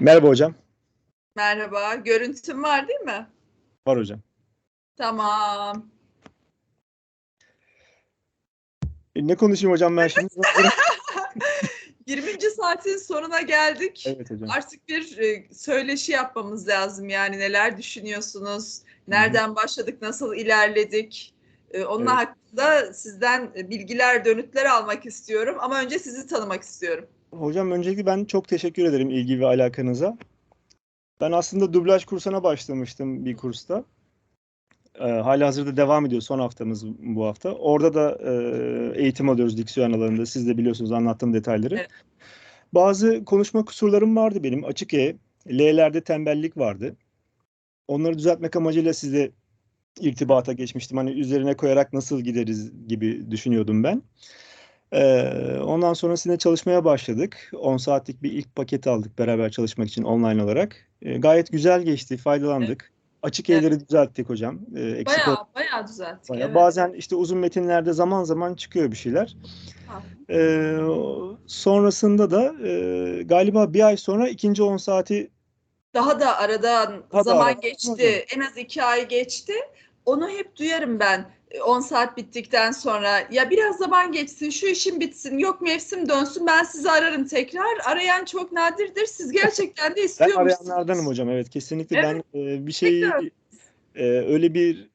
Merhaba hocam. Merhaba. Görüntüm var değil mi? Var hocam. Tamam. E, ne konuşayım hocam ben şimdi? 20. saatin sonuna geldik. evet hocam. Artık bir e, söyleşi yapmamız lazım. Yani neler düşünüyorsunuz? Nereden başladık? Nasıl ilerledik? E, Onun Evet. hakkında sizden bilgiler, dönütler almak istiyorum. Ama önce sizi tanımak istiyorum. Hocam öncelikle ben çok teşekkür ederim ilgi ve alakanıza. Ben aslında dublaj kursuna başlamıştım bir kursta. Ee, hala hazırda devam ediyor son haftamız bu hafta. Orada da e, eğitim alıyoruz diksiyon alanında. Siz de biliyorsunuz anlattığım detayları. Evet. Bazı konuşma kusurlarım vardı benim. Açık E, L'lerde tembellik vardı. Onları düzeltmek amacıyla sizle irtibata geçmiştim. Hani üzerine koyarak nasıl gideriz gibi düşünüyordum ben. Ee, ondan sonra sizinle çalışmaya başladık. 10 saatlik bir ilk paket aldık beraber çalışmak için online olarak. Ee, gayet güzel geçti, faydalandık. Açık Evet. Düzelttik hocam. Ee, eksik Bayağı bayağı düzelttik. Bayağı. evet. Bazen işte uzun metinlerde zaman zaman çıkıyor bir şeyler. Ee, sonrasında da e, galiba bir ay sonra ikinci 10 saati Daha da aradan da zaman aradan geçti. hocam. En az iki ay geçti. Onu hep duyarım ben. e, 10 saat bittikten sonra ya biraz zaman geçsin şu işim bitsin yok mevsim dönsün ben sizi ararım tekrar arayan çok nadirdir siz gerçekten de ben istiyormuşsunuz. arayanlardanım hocam. Evet kesinlikle Evet. ben e, bir şeyi e, öyle bir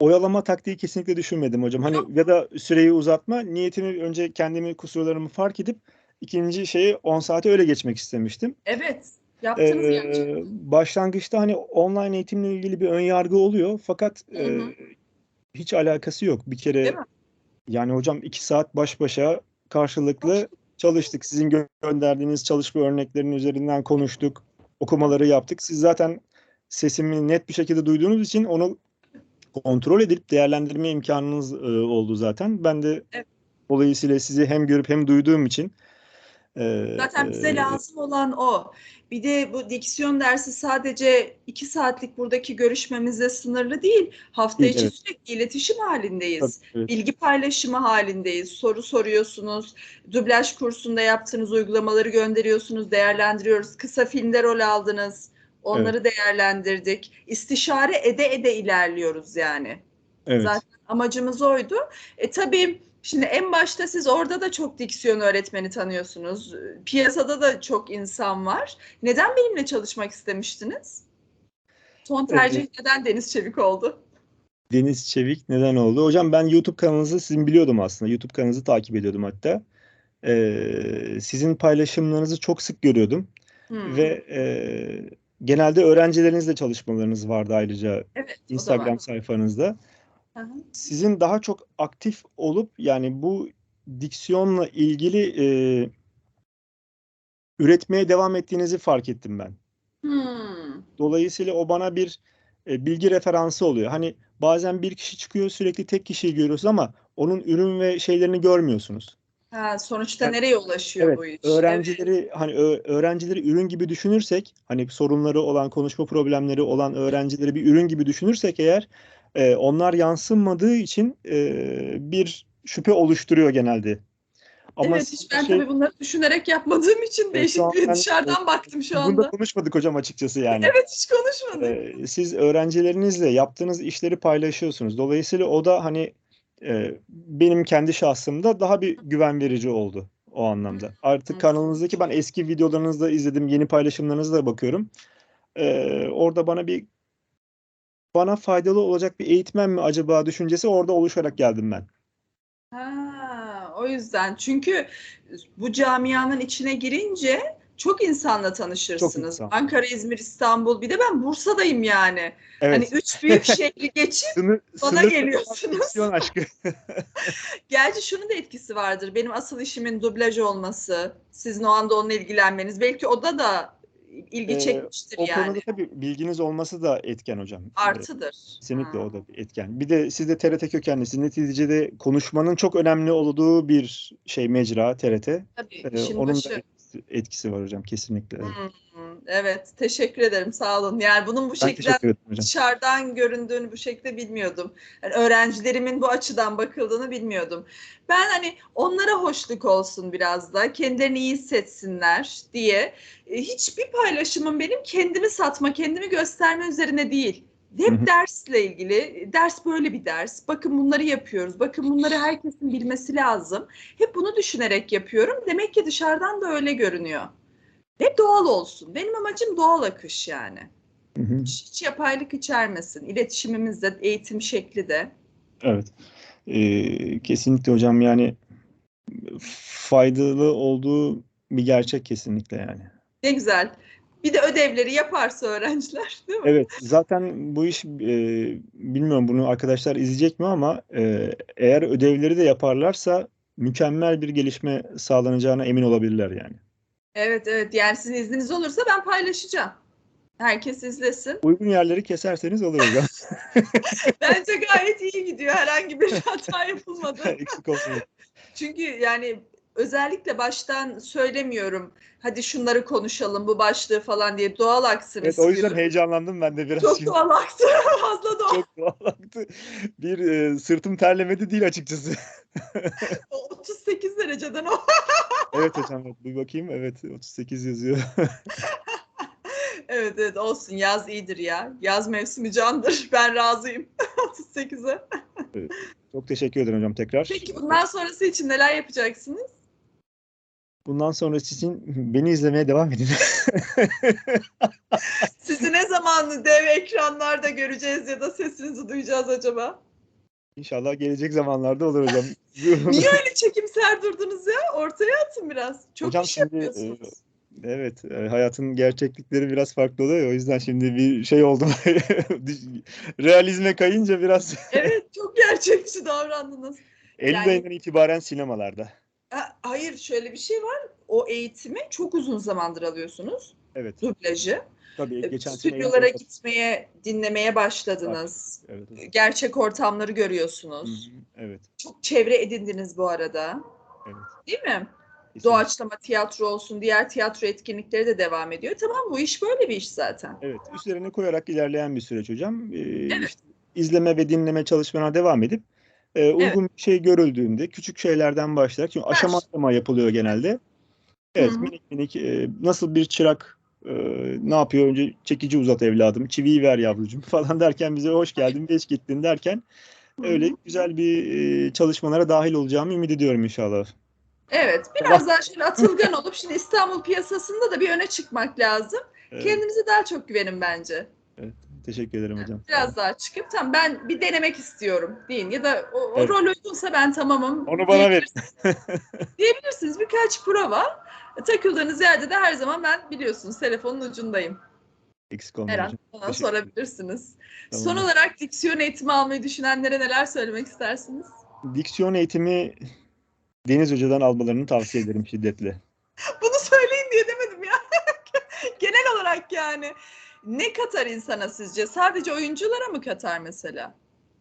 oyalama taktiği kesinlikle düşünmedim hocam. Hani Yok. ya da süreyi uzatma niyetimi önce kendimi kusurlarımı fark edip ikinci şeyi 10 saate öyle geçmek istemiştim. Evet yaptınız Ee, gerçekten. başlangıçta hani online eğitimle ilgili bir ön yargı oluyor fakat Hı e, hiç alakası yok. Bir kere yani hocam iki saat baş başa karşılıklı çalıştık. Sizin gö- gönderdiğiniz çalışma örneklerinin üzerinden konuştuk. Okumaları yaptık. Siz zaten sesimi net bir şekilde duyduğunuz için onu kontrol edip değerlendirme imkanınız e, oldu zaten. Ben de Evet. dolayısıyla sizi hem görüp hem duyduğum için Zaten bize lazım olan o. Bir de bu diksiyon dersi sadece iki saatlik buradaki görüşmemizle sınırlı değil. Hafta içi evet. sürekli iletişim halindeyiz. tabii, evet. bilgi paylaşımı halindeyiz. Soru soruyorsunuz. Dublaj kursunda yaptığınız uygulamaları gönderiyorsunuz, değerlendiriyoruz. Kısa filmde rol aldınız. Onları değerlendirdik. İstişare ede ede ilerliyoruz yani. Evet. Zaten amacımız oydu. E tabii şimdi en başta siz orada da çok diksiyon öğretmeni tanıyorsunuz. Piyasada da çok insan var. Neden benimle çalışmak istemiştiniz? Son tercih neden Deniz Çevik oldu? Deniz Çevik neden oldu? Hocam ben YouTube kanalınızı sizin biliyordum aslında. YouTube kanalınızı takip ediyordum hatta. Ee, sizin paylaşımlarınızı çok sık görüyordum Hmm. ve e, genelde öğrencilerinizle çalışmalarınız vardı ayrıca evet, Instagram sayfanızda. Sizin daha çok aktif olup yani bu diksiyonla ilgili e, üretmeye devam ettiğinizi fark ettim ben. Hmm. Dolayısıyla o bana bir e, bilgi referansı oluyor. Hani bazen bir kişi çıkıyor sürekli tek kişiyi görüyorsunuz ama onun ürün ve şeylerini görmüyorsunuz. Ha, sonuçta Evet. nereye ulaşıyor Evet, bu iş? öğrencileri hani ö- öğrencileri ürün gibi düşünürsek, hani sorunları olan, konuşma problemleri olan öğrencileri bir ürün gibi düşünürsek eğer e, onlar yansınmadığı için e, bir şüphe oluşturuyor genelde. Ama evet, hiç ben şey- tabii bunları düşünerek yapmadığım için şu değişik bir ben- dışarıdan baktım şu anda. konuşmadık hocam açıkçası yani. Evet, hiç konuşmadık. Ee, siz öğrencilerinizle yaptığınız işleri paylaşıyorsunuz. Dolayısıyla o da hani e, benim kendi şahsımda daha bir güven verici oldu o anlamda. Artık kanalınızdaki ben eski videolarınızı da izledim, yeni paylaşımlarınıza da bakıyorum. Ee, orada bana bir bana faydalı olacak bir eğitmen mi acaba düşüncesi orada oluşarak geldim ben. Ha, o yüzden. Çünkü bu camianın içine girince çok insanla tanışırsınız. insan. Ankara, İzmir, İstanbul. Bir de ben Bursa'dayım yani. Evet. Hani üç büyük şehri geçip sınır, bana sınır geliyorsunuz. aşkı. Gerçi şunun da etkisi vardır. Benim asıl işimin dublaj olması, sizin o anda onunla ilgilenmeniz. Belki oda da ilgi Ee, çekmiştir o yani. konuda tabii bilginiz olması da etken hocam. Ee, Artıdır. Kesinlikle Ha. o da bir etken. Bir de siz de TRT kökenlisiniz. Neticede konuşmanın çok önemli olduğu bir şey mecra TRT. Tabii Ee, onun başı. da etkisi, var hocam kesinlikle. Hmm. Evet, teşekkür ederim. Sağ olun. Yani bunun bu şekilde dışarıdan göründüğünü bu şekilde bilmiyordum. Yani öğrencilerimin bu açıdan bakıldığını bilmiyordum. Ben hani onlara hoşluk olsun biraz da, kendilerini iyi hissetsinler diye e, hiçbir paylaşımım benim kendimi satma, kendimi gösterme üzerine değil. Hep Hı hı. dersle ilgili. Ders böyle bir ders. Bakın bunları yapıyoruz. Bakın bunları herkesin bilmesi lazım. Hep bunu düşünerek yapıyorum. Demek ki dışarıdan da öyle görünüyor. Hep doğal olsun. Benim amacım doğal akış yani. Hı hı. Hiç, yapaylık içermesin. İletişimimiz de, eğitim şekli de. Evet. Ee, kesinlikle hocam yani faydalı olduğu bir gerçek kesinlikle yani. Ne güzel. Bir de ödevleri yaparsa öğrenciler değil mi? Evet, zaten bu iş e, bilmiyorum bunu arkadaşlar izleyecek mi ama e, eğer ödevleri de yaparlarsa mükemmel bir gelişme sağlanacağına emin olabilirler yani. Evet evet. Yani sizin izniniz olursa ben paylaşacağım. Herkes izlesin. Uygun yerleri keserseniz olur hocam. Bence gayet iyi gidiyor. Herhangi bir hata yapılmadı. Eksik olmayın. Çünkü yani özellikle baştan söylemiyorum. Hadi şunları konuşalım bu başlığı falan diye doğal aksın Evet, o yüzden istiyorum. heyecanlandım ben de biraz. Çok şimdi. doğal aktı. Fazla doğal. Çok doğal aktı. Bir e, sırtım terlemedi değil açıkçası. O 38 dereceden o. Evet hocam evet, bir bakayım. Evet 38 yazıyor. evet evet olsun yaz iyidir ya. Yaz mevsimi candır. Ben razıyım 38'e. Çok teşekkür ederim hocam tekrar. Peki bundan sonrası için neler yapacaksınız? Bundan sonrası için beni izlemeye devam edin. Sizi ne zaman dev ekranlarda göreceğiz ya da sesinizi duyacağız acaba? İnşallah gelecek zamanlarda olur hocam. Niye öyle çekimser durdunuz ya? Ortaya atın biraz. Çok Hocam iş şimdi, yapıyorsunuz. Evet, e, hayatın gerçeklikleri biraz farklı oluyor. ya, O yüzden şimdi bir şey oldu. Realizme kayınca biraz Evet çok gerçekçi davrandınız. Eylül Yani- ayından itibaren sinemalarda. Ha, hayır şöyle bir şey var. O eğitimi çok uzun zamandır alıyorsunuz. Evet. Dublajı. Tabii geçen sene Stüdyolara Eylül- gitmeye, dinlemeye başladınız. Evet. evet. Gerçek ortamları Hı görüyorsunuz. hı, Evet. Çok çevre edindiniz bu arada. Evet. Değil mi? kesinlikle. Doğaçlama tiyatro olsun, diğer tiyatro etkinlikleri de devam ediyor. Tamam bu iş böyle bir iş zaten. Evet, üzerine koyarak ilerleyen bir süreç hocam. Ee, işte izleme ve dinleme çalışmalarına devam edip e, uygun bir şey görüldüğünde küçük şeylerden başlayarak çünkü aşama aşama yapılıyor genelde. Evet, minik minik e, nasıl bir çırak e, ne yapıyor önce çekici uzat evladım, çiviyi ver yavrucuğum falan derken bize hoş geldin, geç gittin derken öyle güzel bir e, çalışmalara dahil olacağımı ümit ediyorum inşallah. Evet, biraz daha şöyle atılgan olup şimdi İstanbul piyasasında da bir öne çıkmak lazım. Evet, Kendinize daha çok güvenin bence. Teşekkür ederim hocam. Biraz daha çıkıp tamam ben bir denemek istiyorum deyin ya da o, o Evet. rol uygunsa ben tamamım. Onu bana ver. Diyebilirsiniz birkaç prova. Takıldığınız yerde de her zaman ben biliyorsunuz telefonun ucundayım. Eksik olmayın Her an bana sorabilirsiniz. Tamam. Son olarak diksiyon eğitimi almayı düşünenlere neler söylemek istersiniz? Diksiyon eğitimi Deniz Hoca'dan almalarını tavsiye ederim şiddetle. Bunu söyleyin diye demedim ya. Genel olarak yani. Ne katar insana sizce? Sadece oyunculara mı katar mesela?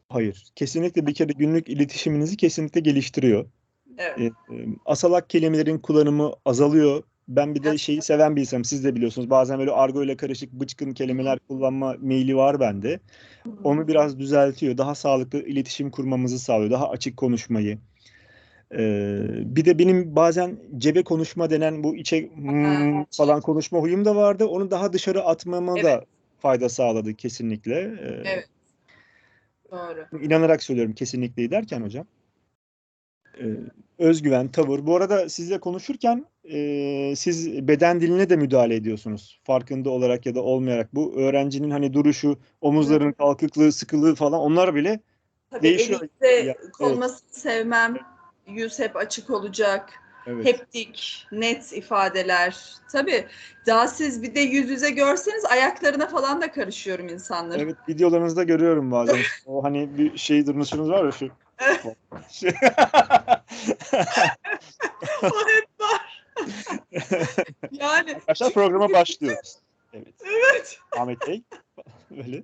Hayır. Kesinlikle bir kere günlük iletişiminizi kesinlikle geliştiriyor. Evet. E, e, asalak kelimelerin kullanımı azalıyor. Ben bir de şeyi seven bir insanım. Siz de biliyorsunuz. Bazen böyle argo ile karışık bıçkın kelimeler kullanma meyli var bende. Onu biraz düzeltiyor. Daha sağlıklı iletişim kurmamızı sağlıyor. Daha açık konuşmayı. Ee, bir de benim bazen cebe konuşma denen bu içe hmm falan konuşma huyum da vardı. Onu daha dışarı atmama da fayda sağladı kesinlikle. Ee, Evet. Doğru. İnanarak söylüyorum kesinlikle derken hocam. Ee, özgüven, tavır. Bu arada sizle konuşurken e, siz beden diline de müdahale ediyorsunuz. Farkında olarak ya da olmayarak. Bu öğrencinin hani duruşu, omuzlarının kalkıklığı, sıkılığı falan onlar bile Tabii Değişiyor. elikte Ya, konmasını sevmem. Yüz hep açık olacak. evet. Hep dik, net ifadeler. Tabii daha siz bir de yüz yüze görseniz ayaklarına falan da karışıyorum insanların. Evet videolarınızda görüyorum bazen. O hani bir şey durmuşunuz var ya şu. O hep var. yani Arkadaşlar programa başlıyoruz. Evet. evet. Ahmet Bey. Böyle.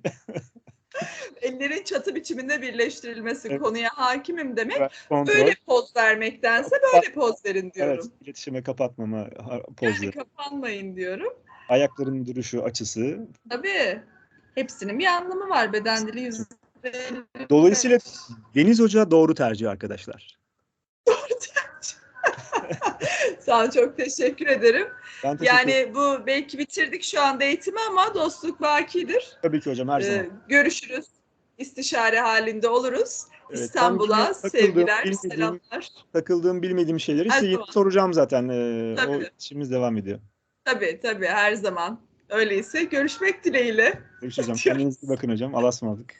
Ellerin çatı biçiminde birleştirilmesi Evet. konuya hakimim demek. Kontrol. Böyle poz vermektense böyle poz verin diyorum. Evet, iletişime kapatmama ha- Yani pozları. kapanmayın diyorum. ayaklarının duruşu, açısı. Tabii. Hepsinin bir anlamı var. Beden dili yüz. Dolayısıyla Deniz Hoca doğru tercih arkadaşlar. Sağ ol, çok teşekkür ederim. Ben teşekkür Yani bu belki bitirdik şu anda eğitimi ama dostluk bakidir. Tabii ki hocam her zaman. Ee, görüşürüz. İstişare halinde oluruz. Evet, İstanbul'a sevgiler, selamlar. Takıldığım, bilmediğim şeyleri Her size soracağım zaten. Ee, o işimiz devam ediyor. Tabii tabii her zaman. Öyleyse görüşmek dileğiyle. Diyoruz. Kendinize bakın hocam. Allah'a ısmarladık.